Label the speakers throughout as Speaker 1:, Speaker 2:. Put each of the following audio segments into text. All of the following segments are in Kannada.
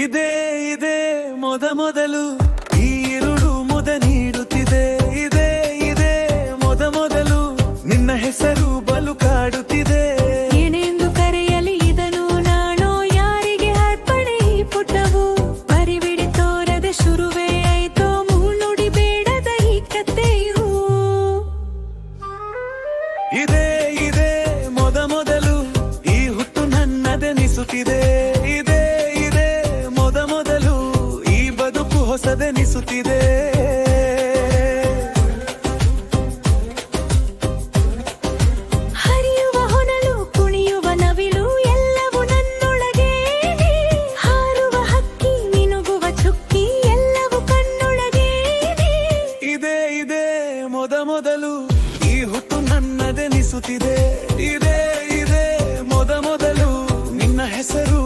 Speaker 1: ಇದೇ ಇದೆ ಮೊದ ಮೊದಲು ಈ ಇರುಳು ಮುದ ನೀಡುತ್ತಿದೆ. ಇದೇ ಇದೆ ಮೊದ ಮೊದಲು ನಿನ್ನ ಹೆಸರು ಬಲು ಕಾಡುತ್ತಿದೆ.
Speaker 2: ಏನೆಂದು ಕರೆಯಲಿ ಇದನು ನಾನು? ಯಾರಿಗೆ ಅರ್ಪಣೆ ಈ ಪುಟವು ಪರಿಬಿಡಿ ತೋರದ ಶುರುವೇ ಆಯ್ತೋ? ಮುಳ್ಳುಡಿ ಬೇಡದ ಈ ಕಥೆಯು
Speaker 1: ಇದೇ ಇದೆ ಮೊದ ಮೊದಲು ಈ ಹುಟ್ಟು ನನ್ನದೆನಿಸುತ್ತಿದೆ. ಹೊಸದೆನಿಸುತ್ತಿದೆ
Speaker 2: ಹರಿಯುವ ಹೊನಲು ಕುಣಿಯುವ ನವಿಲು ಎಲ್ಲವೂ ನನ್ನೊಳಗೆ. ಹಾರುವ ಹಕ್ಕಿ ಮಿನುಗುವ ಚುಕ್ಕಿ ಎಲ್ಲವೂ ಕಣ್ಣೊಳಗೆ.
Speaker 1: ಇದೇ ಇದೆ ಮೊದ ಮೊದಲು ಈ ಹುಟ್ಟು ನನ್ನದೆನಿಸುತ್ತಿದೆ. ಇದೇ ಇದೆ ಮೊದ ಮೊದಲು ನಿನ್ನ ಹೆಸರು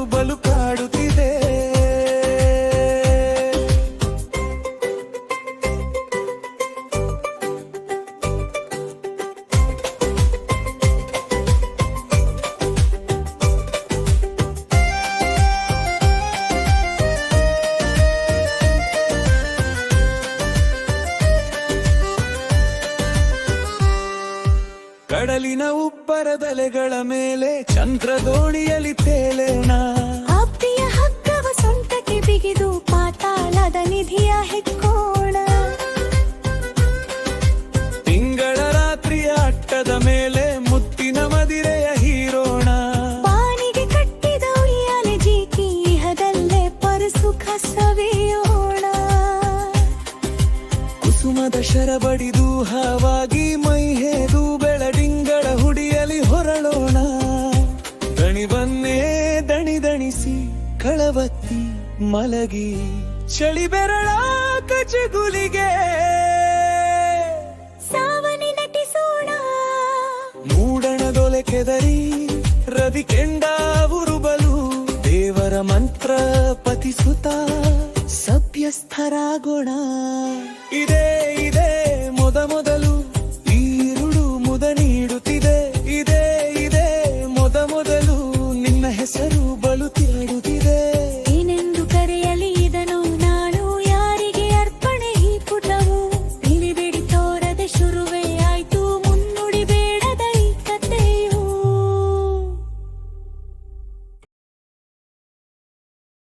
Speaker 1: ಕಡಲಿನ ಉಬ್ಬರದಲೆಗಳ ಮೇಲೆ ಚಂದ್ರದೋಣಿಯಲ್ಲಿ ತೇಲೇಣ.
Speaker 2: ಆಪ್ತಿಯ ಹಗ್ಗವ ಸೊಂಟಕ್ಕೆ ಬಿಗಿದು ಪಾತಾಳದ ನಿಧಿಯ ಹೆಕ್ಕೋಣ
Speaker 1: ತಿಂಗಳ ರಾತ್ರಿಯ ಅಟ್ಟದ ಮೇಲೆ ಮುತ್ತಿನ ಮದಿರೆಯ ಹೀರೋಣ.
Speaker 2: ಬಾನಿಗೆ ಕಟ್ಟಿದ ಉಯ್ಯಾಲೆ ಜೀಕಿ ಇಹದಲ್ಲೇ ಪರಸುಖ ಸವಿಯೋಣ
Speaker 1: ಕುಸುಮದ ಶರಬಡಿದು ಹಾವಾಗಿ ಮೈಹೇದು ಬೆಳದಿಂಗಳ ಹುಡಿಯಲಿ ಹೊರಳೋಣ. ದಣಿವನ್ನೇ ದಣಿ ದಣಿಸಿ ಕಳವತ್ತಿ ಮಲಗಿ. ಚಳಿ ಬೆರಳ ಕಚಗುಲಿಗೆ
Speaker 2: ಸಾವನಿ ನಟಿಸೋಣ.
Speaker 1: ಮೂಡಣ ದೊಲೆ ಕೆದರಿ ರವಿ ಕೆಂಡ ಉರುಬಲು. ದೇವರ ಮಂತ್ರ ಪತಿಸುತ್ತ ಸಭ್ಯಸ್ಥರಾಗೋಣ ಇದೇ ಇದೇ ಮೊದ ಮೊದ